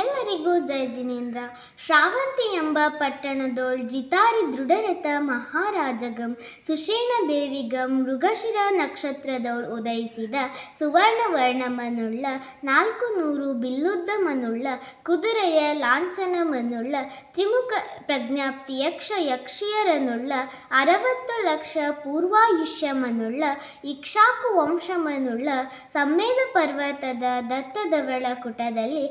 ಎಲ್ಲರಿಗೂ ಜಯ ಜಿನೇಂದ್ರ. ಶ್ರಾವಂತಿ ಎಂಬ ಪಟ್ಟಣದೋಳ್ ಜಿತಾರಿ ದೃಢರಥ ಮಹಾರಾಜಗಂ, ಸುಷೇಣ ದೇವಿಗಂ, ಮೃಗಶಿರ ನಕ್ಷತ್ರದೋಳ್ ಉದಯಿಸಿದ ಸುವರ್ಣ ವರ್ಣಮನುಳ್ಳ, ನಾಲ್ಕು ನೂರು ಬಿಲ್ಲುದ್ದಮನುಳ್ಳ ಕುದುರೆಯ ಲಾಂಛನಮನುಳ್ಳ ತ್ರಿಮುಖ ಪ್ರಜ್ಞಾಪ್ತಿ ಯಕ್ಷ ಯಕ್ಷಿಯರನುಳ್ಳ, ಅರವತ್ತು ಲಕ್ಷ ಪೂರ್ವಾಯುಷ್ಯಮನುಳ್ಳ ಇಕ್ಷಾಕು ವಂಶಮನುಳ್ಳ ಸಮ್ಮೇದ ಪರ್ವತದ ದತ್ತದವಳ ಕುಟದಲ್ಲಿ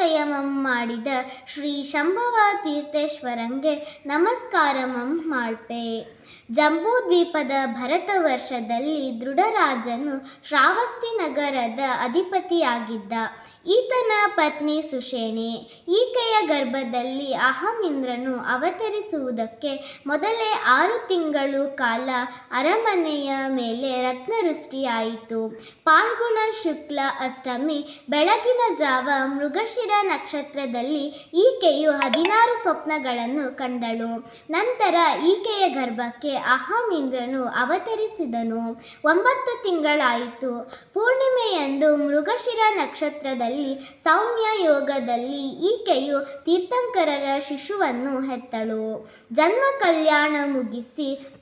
ಕರ್ಮಕ್ಷಯಮಂ ಮಾಡಿದ ಶ್ರೀ ಶಂಭವ ತೀರ್ಥೇಶ್ವರಂಗೆ ನಮಸ್ಕಾರಮಂ ಮಾಡ್ಪೆ. ಜಂಬೂದ್ವೀಪದ ಭರತ ವರ್ಷದಲ್ಲಿ ದೃಢರಾಜನು ಶ್ರಾವಸ್ತಿ ನಗರದ ಅಧಿಪತಿಯಾಗಿದ್ದ ಈತನ ಪತ್ನಿ ಸುಷೇಣೆ. ಈಕೆಯ ಗರ್ಭದಲ್ಲಿ ಅಹಮಿಂದ್ರನು ಅವತರಿಸುವುದಕ್ಕೆ ಮೊದಲೇ ಆರು ತಿಂಗಳು ಕಾಲ ಅರಮನೆಯ ಮೇಲೆ ರತ್ನವೃಷ್ಟಿಯಾಯಿತು. ಪಾಲ್ಗುಣ ಶುಕ್ಲ ಅಷ್ಟಮಿ, ಬೆಳಗಿನ ಜಾವ ಮೃಗಶಿರ ನಕ್ಷತ್ರದಲ್ಲಿ ಈಕೆಯು ಹದಿನಾರು ಸ್ವಪ್ನಗಳನ್ನು ಕಂಡಳು. ನಂತರ ಈಕೆಯ ಗರ್ಭಕ್ಕೆ ಅಹಮಿಂದ್ರನು ಅವತರಿಸಿದನು. ಒಂಬತ್ತು ತಿಂಗಳಾಯಿತು. ಪೂರ್ಣಿಮೆಯಂದು ಮೃಗಶಿರ ನಕ್ಷತ್ರದಲ್ಲಿ ಸೌಮ್ಯ ಯೋಗದಲ್ಲಿ ಈಕೆಯು ತೀರ್ಥಂಕರರ ಶಿಶುವನ್ನು ಹೆತ್ತಳು. ಜನ್ಮ ಕಲ್ಯಾಣ ಮುಗಿಸಿ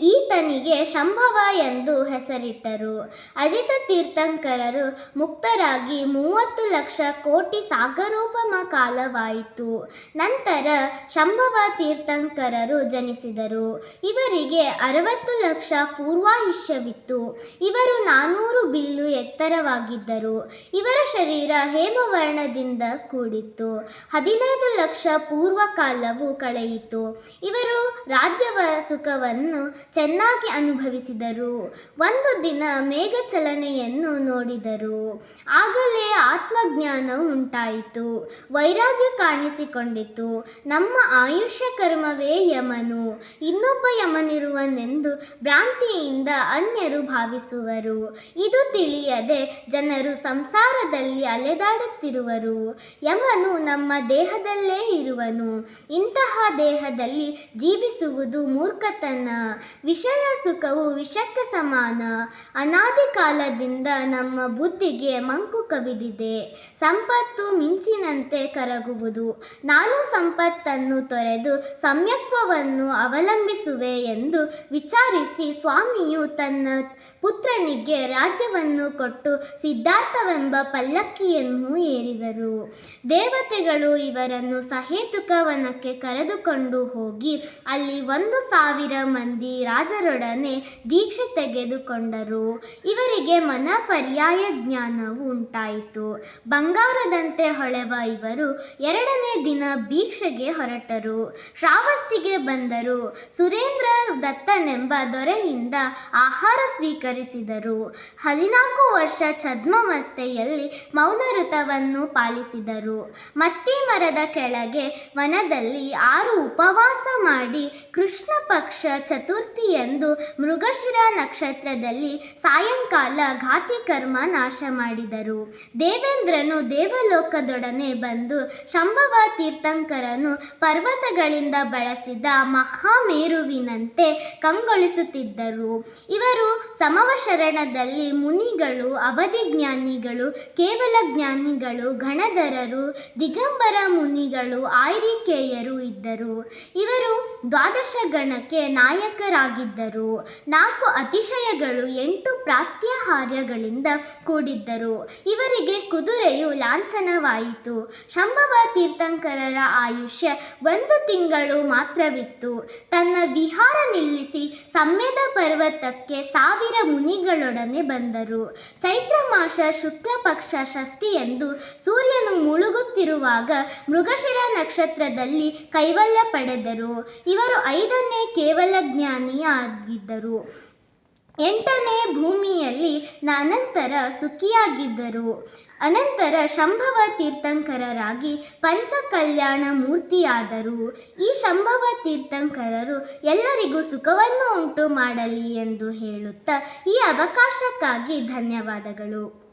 ಈತನಿಗೆ ಶಂಭವ ಎಂದು ಹೆಸರಿಟ್ಟರು. ಅಜಿತ ತೀರ್ಥಂಕರರು ಮುಕ್ತರಾಗಿ ಮೂವತ್ತು ಲಕ್ಷ ಕೋಟಿ ಸಾಗರೋಪಮ ಕಾಲವಾಯಿತು. ನಂತರ ಶಂಭವ ತೀರ್ಥಂಕರರು ಜನಿಸಿದರು. ಇವರಿಗೆ ಅರವತ್ತು ಲಕ್ಷ ಪೂರ್ವಾಯುಷ್ಯವಿತ್ತು. ಇವರು ನಾನೂರು ಬಿಲ್ಲು ಎತ್ತರವಾಗಿದ್ದರು. ಇವರ ಶರೀರ ಹೇಮವರ್ಣದಿಂದ ಕೂಡಿತ್ತು. ಹದಿನೈದು ಲಕ್ಷ ಪೂರ್ವ ಕಾಲವು ಕಳೆಯಿತು. ಇವರು ರಾಜ್ಯವ ಸುಖವನ್ನು ಚೆನ್ನಾಗಿ ಅನುಭವಿಸಿದರು. ಒಂದು ದಿನ ಮೇಘಚಲನೆಯನ್ನು ನೋಡಿದರು. ಆಗಲೇ ಆತ್ಮಜ್ಞಾನ ಉಂಟಾಯಿತು. ವೈರಾಗ್ಯ ಕಾಣಿಸಿಕೊಂಡಿತು. ನಮ್ಮ ಆಯುಷ್ಯ ಕರ್ಮವೇ ಯಮನು. ಇನ್ನೊಬ್ಬ ಯಮನಿರುವನೆಂದು ಭ್ರಾಂತಿಯಿಂದ ಅನ್ಯರು ಭಾವಿಸುವರು. ಇದು ತಿಳಿಯದೆ ಜನರು ಸಂಸಾರದಲ್ಲಿ ಅಲೆದಾಡುತ್ತಿರುವರು. ಯಮನು ನಮ್ಮ ದೇಹದಲ್ಲೇ ಇರುವನು. ಇಂತಹ ದೇಹದಲ್ಲಿ ಜೀವಿಸುವುದು ಮೂರ್ಖತನ. ವಿಷಯ ಸುಖವು ವಿಷಕ್ಕೆ ಸಮಾನ. ಅನಾದಿ ಕಾಲದಿಂದ ನಮ್ಮ ಬುದ್ಧಿಗೆ ಮಂಕು ಕವಿದಿದೆ. ಸಂಪತ್ತು ಮಿಂಚಿನಂತೆ ಕರಗುವುದು. ನಾನು ಸಂಪತ್ತನ್ನು ತೊರೆದು ಸಮ್ಯತ್ವವನ್ನು ಅವಲಂಬಿಸುವೆ ಎಂದು ವಿಚಾರಿಸಿ ಸ್ವಾಮಿಯು ತನ್ನ ಪುತ್ರನಿಗೆ ರಾಜ್ಯವನ್ನು ಕೊಟ್ಟು ಸಿದ್ಧಾರ್ಥವೆಂಬ ಪಲ್ಲಕ್ಕಿಯನ್ನು ಏರಿದರು. ದೇವತೆಗಳು ಇವರನ್ನು ಸಹೇತುಕವನಕ್ಕೆ ಕರೆದುಕೊಂಡು ಹೋಗಿ ಅಲ್ಲಿ ಒಂದು ಸಾವಿರ ಮಂದಿ ರಾಜರೊಡನೆ ದೀಕ್ಷೆ ತೆಗೆದುಕೊಂಡರು. ಇವರಿಗೆ ಮನ ಪರ್ಯಾಯ ಜ್ಞಾನವು ಉಂಟಾಯಿತು. ಬಂಗಾರದಂತೆ ಹೊಳೆವ ಇವರು ಎರಡನೇ ದಿನ ಭೀಕ್ಷೆಗೆ ಹೊರಟರು. ಶ್ರಾವಸ್ತಿಗೆ ಬಂದರು. ಸುರೇಂದ್ರ ದತ್ತನೆಂಬ ದೊರೆಯಿಂದ ಆಹಾರ ಸ್ವೀಕರಿಸಿದರು. ಹದಿನಾಲ್ಕು ವರ್ಷ ಛದ್ಮಾವಸ್ಥೆಯಲ್ಲಿ ಮೌನವೃತವನ್ನು ಪಾಲಿಸಿದರು. ಮತ್ತಿ ಮರದ ಕೆಳಗೆ ವನದಲ್ಲಿ ಆರು ಉಪವಾಸ ಮಾಡಿ ಕೃಷ್ಣ ಪಕ್ಷ ಚತುರ್ಥಿಯಂದು ಮೃಗಶಿರ ನಕ್ಷತ್ರದಲ್ಲಿ ಸಾಯಂಕಾಲ ಘಾತಿ ಕರ್ಮ ನಾಶ ಮಾಡಿದರು. ದೇವೇಂದ್ರನು ದೇವಲೋಕದೊಡನೆ ಬಂದು ಶಂಭವ ತೀರ್ಥಂಕರನು ಪರ್ವತಗಳಿಂದ ಬಳಸಿದ ಮಹಾಮೇರುವಿನಂತೆ ಕಂಗೊಳಿಸುತ್ತಿದ್ದರು. ಇವರು ಸಮವ ಶರಣದಲ್ಲಿ ಮುನಿಗಳು ಅವಧಿ ಜ್ಞಾನಿಗಳು ಕೇವಲ ಜ್ಞಾನಿಗಳು, ಗಣಧರರು, ದಿಗಂಬರ ಮುನಿಗಳು, ಆಯ್ರಿಕೇಯರು ಇದ್ದರು. ಇವರು ದ್ವಾದಶ ಗಣಕ್ಕೆ ನಾಯಕರಾಗಿದ್ದರು ನಾಲ್ಕು ಅತಿಶಯಗಳು ಎಂಟು ಪ್ರಾತ್ಯಾಹಾರ್ಯಗಳಿಂದ ಕೂಡಿದ್ದರು. ಇವರಿಗೆ ಕುದುರೆಯು ಲಾಂಛನವಾಯಿತು. ಶಂಭವ ತೀರ್ಥಂಕರರ ಆಯುಷ್ಯ ಒಂದು ತಿಂಗಳು ಮಾತ್ರವಿತ್ತು. ತನ್ನ ವಿಹಾರ ನಿಲ್ಲಿಸಿ ಸಮ್ಮೇದ ಪರ್ವತಕ್ಕೆ ಸಾವಿರ ಮುನಿಗಳೊಡನೆ ಬಂದರು. ಚೈತ್ರ ಮಾಸ ಶುಕ್ಲ ಪಕ್ಷ ಷಷ್ಠಿಯಂದು ಸೂರ್ಯನು ಮುಳುಗುತ್ತಿರುವಾಗ ಮೃಗಶಿರ ನಕ್ಷತ್ರದಲ್ಲಿ ಕೈವಲ್ಯ ಪಡೆದರು. ಇವರು ಐದನೇ ಕೇವಲ ಜ್ಞಾನಿಯಾಗಿದ್ದರು ಎಂಟನೇ ಭೂಮಿಯಲ್ಲಿ ಅನಂತರ ಸುಖಿಯಾಗಿದ್ದರು. ಅನಂತರ ಶಂಭವ ತೀರ್ಥಂಕರರಾಗಿ ಪಂಚಕಲ್ಯಾಣ ಮೂರ್ತಿಯಾದರು. ಈ ಶಂಭವ ತೀರ್ಥಂಕರರು ಎಲ್ಲರಿಗೂ ಸುಖವನ್ನು ಉಂಟು ಮಾಡಲಿ ಎಂದು ಹೇಳುತ್ತಾ ಈ ಅವಕಾಶಕ್ಕಾಗಿ ಧನ್ಯವಾದಗಳು.